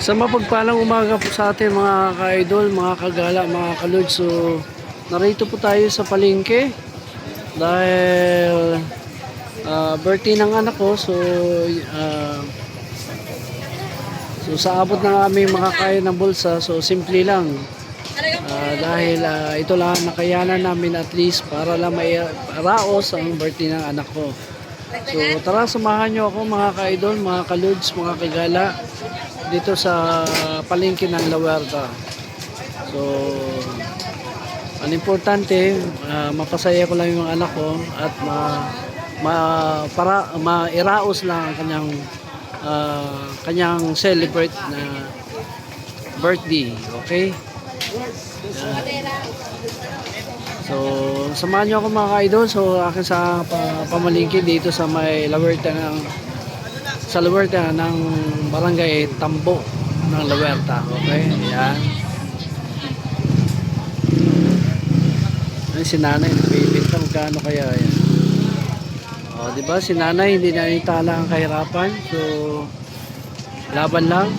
Sa mapagpalang umaga po sa atin mga ka-idol, mga kagala, mga kalod. So, narito po tayo sa palengke dahil ah, birthday ng anak ko. So, ah, so sa abot ng aming makakaya ng bulsa, so simple lang. Ah, dahil ah, ito lang ang nakayanan namin at least para lang mairaos ang birthday ng anak ko. So tara samahan nyo ako mga ka-idol, mga kaludes, mga kagala dito sa palengke ng La Huerta. So ang importante, ah, mapasaya ko lang yung anak ko at ma, ma para mairaos lang ang kanyang ah, kanyang celebrate na birthday, okay? So, samahan niyo ako mga ka-idol. So, akin sa pa, pamalingki dito sa may Lawerta ng sa Lawerta ng barangay Tambo ng Lawerta. Okay? Ayan. Ay, si nanay nagbibinta magkano kaya yan. O, di ba? Si nanay hindi na itala ang kahirapan. So, laban lang.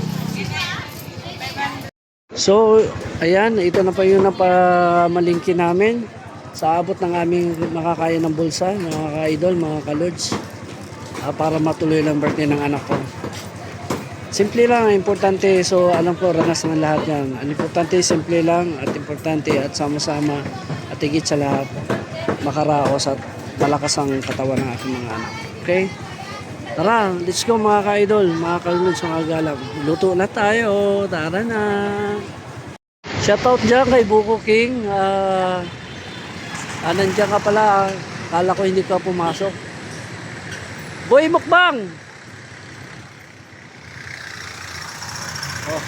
So, ayan, ito na pa yung napamalingki namin sa abot ng aming makakaya ng bulsa, mga ka-idol, mga ka-lods, ah, para matuloy lang birthday ng anak ko. Simple lang, importante, so alam ko, ranas ng lahat yan. Ang importante, simple lang at importante at sama-sama at higit sa lahat, makaraos at malakas ang katawan ng aking mga anak. Okay? Tara, let's go mga ka-idol, mga ka-lods, mga galang. Luto na tayo, tara na. Shoutout dyan kay Buko King. Ah, ah, nandiyan ka pala. Kala ko hindi ka pumasok. Boy Mukbang! Oh.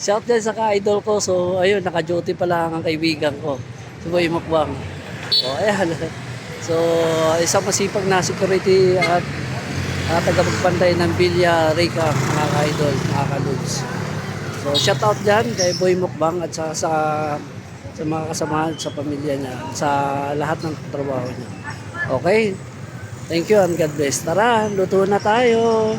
Shout din sa ka-idol ko. So, ayun, naka-duty pala ang kaibigan ko. Si Boy Mukbang. Oh, ayan. So, isang masipag na security at uh, tagapagpantay ng Villa Rica, mga ka-idol, mga ka-lods. So, shout out dyan kay Boy Mukbang at sa, sa, sa mga kasamahan sa pamilya niya, sa lahat ng trabaho niya. Okay? Thank you and God bless. Tara, luto na tayo.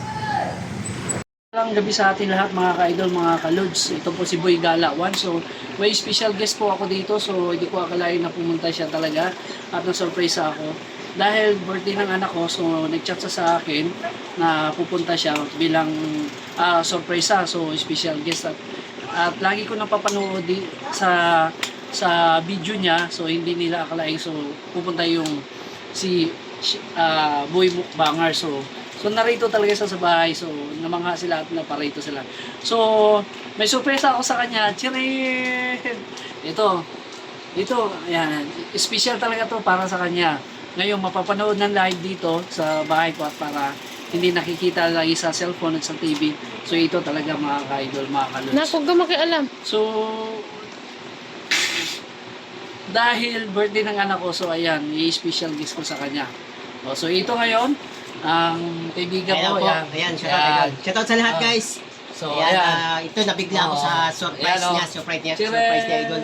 Ang gabi sa atin lahat mga ka-idol, mga ka-lods. Ito po si Boy Gala 1. So, may special guest po ako dito. So, hindi ko akalain na pumunta siya talaga. At na-surprise ako. Dahil birthday ng anak ko, so nag-chat siya sa akin na pupunta siya bilang ah, surprise sa So, special guest. At, at lagi ko napapanood di, sa sa video niya. So, hindi nila akalain. So, pupunta yung si ah, Boy Mukbanger. So, So narito talaga siya sa bahay. So namangha sila at naparito sila. So may sorpresa ako sa kanya. Chirin! Ito. Ito. Ayan. Special talaga to para sa kanya. Ngayon mapapanood ng live dito sa bahay ko at para hindi nakikita lagi sa cellphone at sa TV. So ito talaga mga ka-idol, mga kaluts. Na, kung ka makialam. So, dahil birthday ng anak ko, so ayan, i-special guest ko sa kanya. O, so ito ngayon, ang kaibigan Ayan ko, po. ayan. Ayan, shoutout agad. Shoutout sa lahat Ah. guys. So, ayan, ayan. ah, ito nabigla ako Oo. sa surprise Ayan, oh. niya, surprise niya, Chiren! surprise niya idol.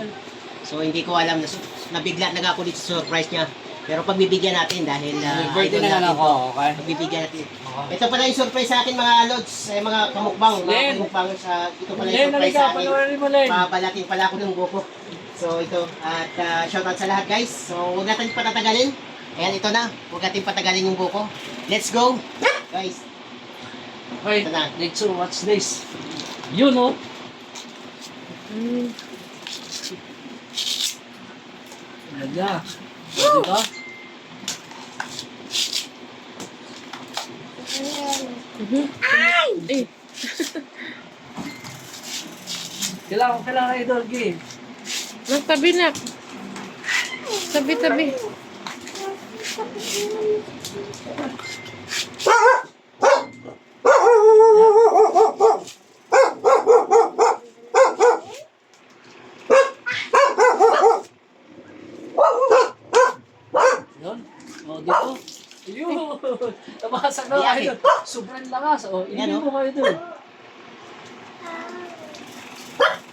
So hindi ko alam na nabigla na ako dito sa surprise niya. Pero pagbibigyan natin dahil uh, birthday ng anak ko, okay? Pagbibigyan natin. Ito pala yung surprise sa akin mga lods, eh, mga kamukbang, mga Len! kamukbang sa ito pala yung Len, surprise halika, sa akin. panoorin mo, Len. Papalating pala ako ng buko. So ito, at uh, shoutout sa lahat guys. So huwag natin patatagalin. Ayan, ito na. Huwag natin patagalin yung buko. Let's go! Guys, Okay, Ito na. next so what's this? Yun, oh. Mm. Talaga. Diba? Mhm. Ay! Eh, Kailangan, kailangan idol, Gi. nagtabi na. Tabi-tabi. Yun. O, dito. Yun. Tabasa na kayo. Sobrang lakas. O, Yan, ilibig oh. mo kayo dun.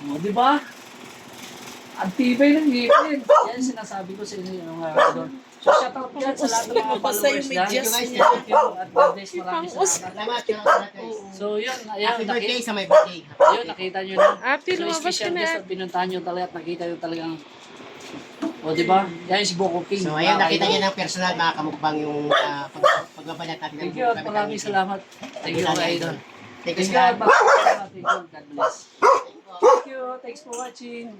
O, di ba? Ang tibay ng ngipin. Yan sinasabi ko sa inyo yung mga idol. So, shout out dyan sa lahat ng mga followers dyan. Thank you, guys. Thank you. At God bless. Maraming salamat. So, yun. Ayan, Happy birthday sa my birthday. ayun, nakita nyo na. Ate, So, lumabas ka special na. guest at pinuntahan nyo talaga at nakita nyo talagang o, di ba? Yan yung si Boko King. So, ayun, nakita niyo ng personal mga kamukbang yung uh, pag pagbabalat natin Thank you at kami- maraming salamat. Thank you, idol. Thank you you. God bless. Thank you. Thanks for watching.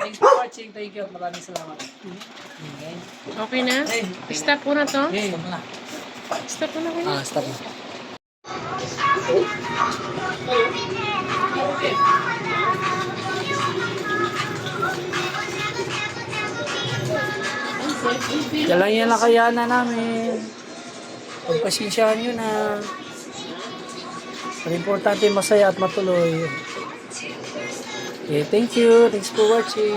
Thanks for watching. Thank you maraming salamat. Okay. Okay na? Hey. Stop ko na to? Okay. Stop na. Stop ko na kayo. Ah, stop na. Yan lang yan nakayanan namin. Pagpasensyahan nyo na. Ang importante masaya at matuloy. Okay, thank you. Thanks for watching.